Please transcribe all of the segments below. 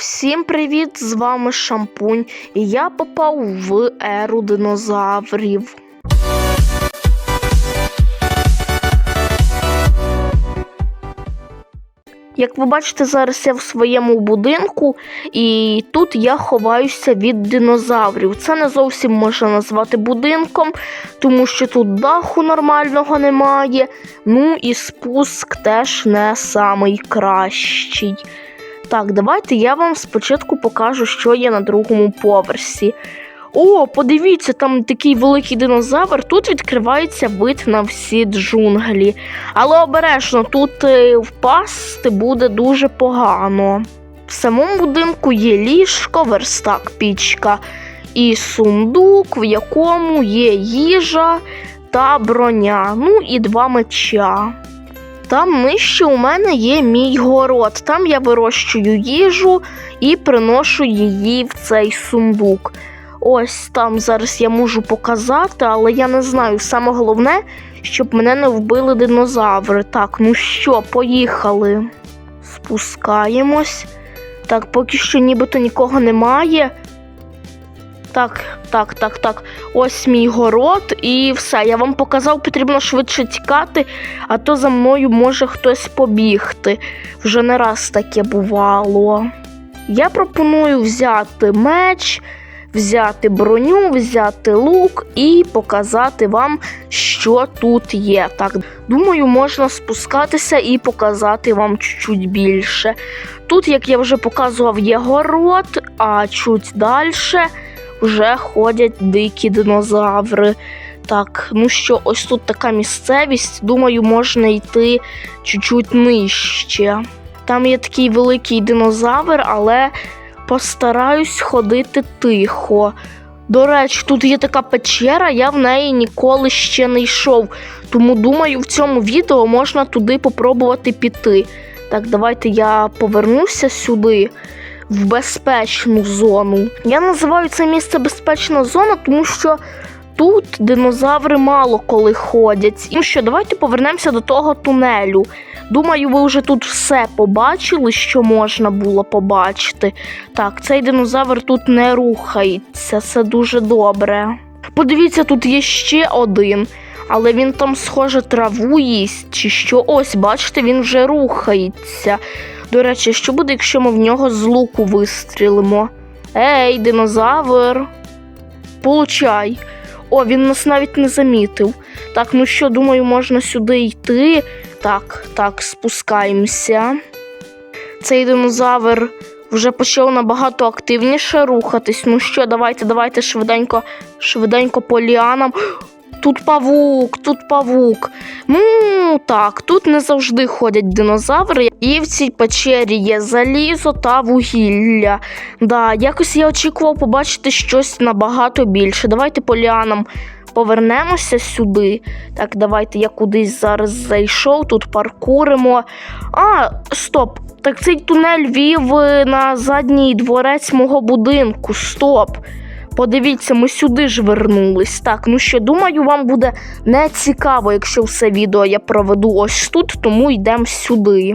Всім привіт! З вами Шампунь, і я попав в еру динозаврів. Як ви бачите, зараз я в своєму будинку, і тут я ховаюся від динозаврів. Це не зовсім можна назвати будинком, тому що тут даху нормального немає. Ну і спуск теж не самий кращий. Так, давайте я вам спочатку покажу, що є на другому поверсі. О, подивіться, там такий великий динозавр. Тут відкривається вид на всі джунглі. Але обережно, тут е, впасти буде дуже погано. В самому будинку є ліжко, верстак, пічка і сундук, в якому є їжа та броня, ну і два меча. Там нижче у мене є мій город. Там я вирощую їжу і приношу її в цей сундук. Ось там зараз я можу показати, але я не знаю. Саме головне, щоб мене не вбили динозаври. Так, ну що, поїхали. Спускаємось. Так, поки що нібито нікого немає. Так, так, так, так. Ось мій город, і все. Я вам показав, потрібно швидше тікати, а то за мною може хтось побігти. Вже не раз таке бувало. Я пропоную взяти меч, взяти броню, взяти лук і показати вам, що тут є. Так, думаю, можна спускатися і показати вам чуть більше. Тут, як я вже показував, є город, а чуть далі вже ходять дикі динозаври. Так, ну що, ось тут така місцевість. Думаю, можна йти чуть-чуть нижче. Там є такий великий динозавр, але постараюсь ходити тихо. До речі, тут є така печера, я в неї ніколи ще не йшов. Тому думаю, в цьому відео можна туди попробувати піти. Так, давайте я повернуся сюди в безпечну зону. Я називаю це місце безпечна зона, тому що тут динозаври мало коли ходять. І що, давайте повернемося до того тунелю. Думаю, ви вже тут все побачили, що можна було побачити. Так, цей динозавр тут не рухається, це дуже добре. Подивіться, тут є ще один, але він там, схоже, траву їсть, чи що. Ось, бачите, він вже рухається. До речі, що буде, якщо ми в нього з луку вистрілимо? Ей, динозавр. Получай. О, він нас навіть не замітив. Так, ну що, думаю, можна сюди йти. Так, так, спускаємося. Цей динозавр вже почав набагато активніше рухатись. Ну що, давайте, давайте швиденько, швиденько по ліанам. Тут павук, тут павук. Ну так, тут не завжди ходять динозаври, і в цій печері є залізо та вугілля. Да, якось я очікував побачити щось набагато більше. Давайте по ліанам повернемося сюди. Так, давайте я кудись зараз зайшов, тут паркуримо. А, стоп! Так цей тунель вів е, на задній дворець мого будинку. Стоп! Подивіться, ми сюди ж вернулись. Так, ну що, думаю, вам буде не цікаво, якщо все відео я проведу ось тут, тому йдемо сюди.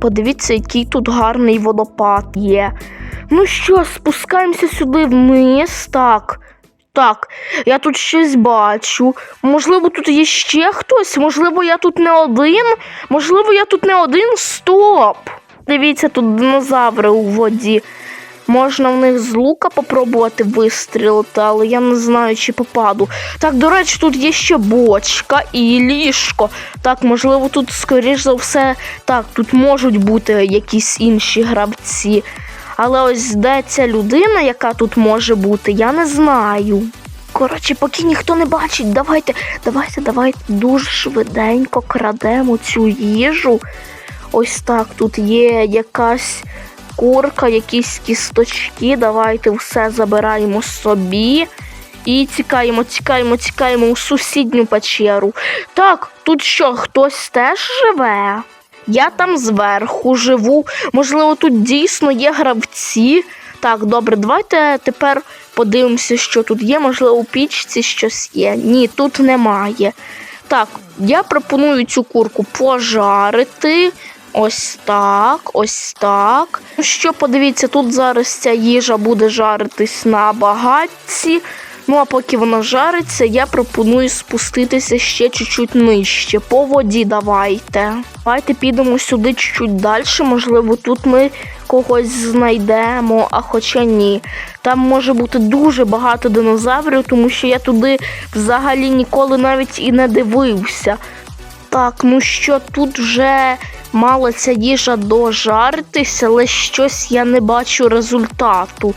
Подивіться, який тут гарний водопад є. Ну що, спускаємося сюди вниз. Так. Так, я тут щось бачу. Можливо, тут є ще хтось, можливо, я тут не один. Можливо, я тут не один. Стоп! Дивіться, тут динозаври у воді. Можна в них з лука попробувати вистрілити, але я не знаю, чи попаду. Так, до речі, тут є ще бочка і ліжко. Так, можливо, тут, скоріш за все, так, тут можуть бути якісь інші гравці. Але ось де ця людина, яка тут може бути, я не знаю. Коротше, поки ніхто не бачить, давайте, давайте, давайте дуже швиденько крадемо цю їжу. Ось так, тут є якась курка, якісь кісточки. Давайте все забираємо собі. І тікаємо, тікаємо, тікаємо у сусідню печеру. Так, тут що, хтось теж живе? Я там зверху живу. Можливо, тут дійсно є гравці. Так, добре, давайте тепер подивимося, що тут є. Можливо, у пічці щось є. Ні, тут немає. Так, я пропоную цю курку пожарити. Ось так, ось так. Ну що, подивіться, тут зараз ця їжа буде жаритись на багатці. Ну а поки вона жариться, я пропоную спуститися ще чуть-чуть нижче. По воді давайте. Давайте підемо сюди чуть-чуть далі. Можливо, тут ми когось знайдемо, а хоча ні. Там може бути дуже багато динозаврів, тому що я туди взагалі ніколи навіть і не дивився. Так, ну що тут вже мала ця їжа дожаритися, але щось я не бачу результату.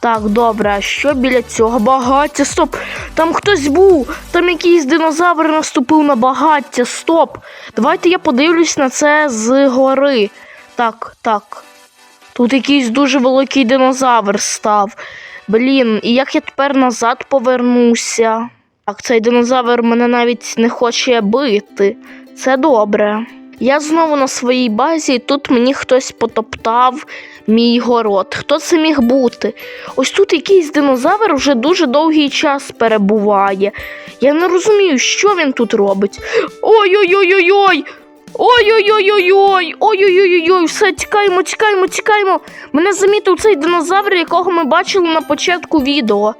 Так, добре, а що біля цього багаття? Стоп! Там хтось був! Там якийсь динозавр наступив на багаття. Стоп! Давайте я подивлюсь на це з гори. Так, так. Тут якийсь дуже великий динозавр став. Блін, і як я тепер назад повернуся? Так, цей динозавр мене навіть не хоче бити. Це добре. Я знову на своїй базі, і тут мені хтось потоптав мій город. Хто це міг бути? Ось тут якийсь динозавр вже дуже довгий час перебуває. Я не розумію, що він тут робить. Ой-ой-ой-ой-ой! Ой-ой-ой-ой-ой! Ой-ой-ой-ой! Все, тікаємо, тікаємо, тікаємо. Мене замітив цей динозавр, якого ми бачили на початку відео.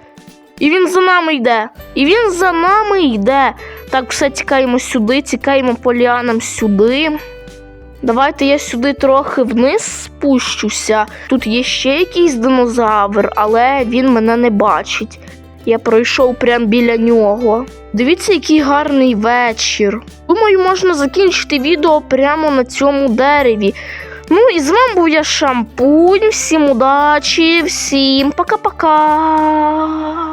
І він за нами йде. І він за нами йде. Так, все, тікаємо сюди, тікаємо по ліанам сюди. Давайте я сюди трохи вниз спущуся. Тут є ще якийсь динозавр, але він мене не бачить. Я пройшов прямо біля нього. Дивіться, який гарний вечір. Думаю, можна закінчити відео прямо на цьому дереві. Ну і з вами був я Шампунь. Всім удачі, всім пока-пока.